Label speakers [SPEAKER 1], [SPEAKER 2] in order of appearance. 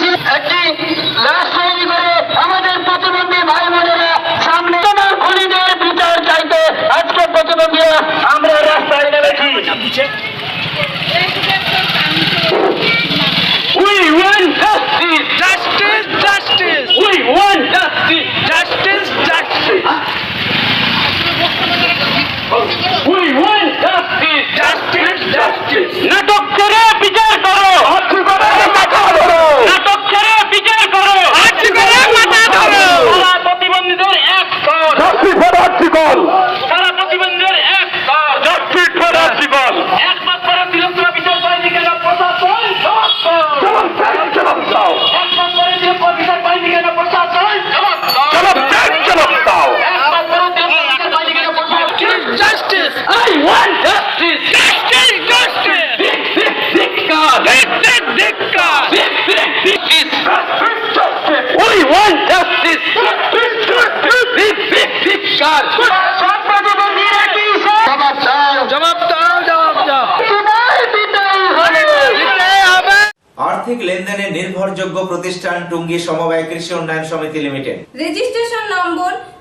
[SPEAKER 1] মিছিল একটি লাশ তৈরি করে আমাদের প্রতিবন্ধী ভাই বোনেরা সামনে খুনিদের বিচার চাইতে আজকে প্রতিবন্ধীরা আমরা রাস্তায় নেমেছি
[SPEAKER 2] We want justice! Justice!
[SPEAKER 3] Justice!
[SPEAKER 2] We want I want justice! Justice! Justice! Dick, dick, dick God! Dick, dick, dick God! Dick, dick, dick is justice, justice! We want justice! Justice, justice! Dick, dick, dick God!
[SPEAKER 1] জবাব দাও
[SPEAKER 3] জবাব দাও জবাব দাও
[SPEAKER 4] আর্থিক লেনদেনের নির্ভরযোগ্য প্রতিষ্ঠান টুঙ্গি সমবায় কৃষি উন্নয়ন সমিতি লিমিটেড
[SPEAKER 5] রেজিস্ট্রেশন নম্বর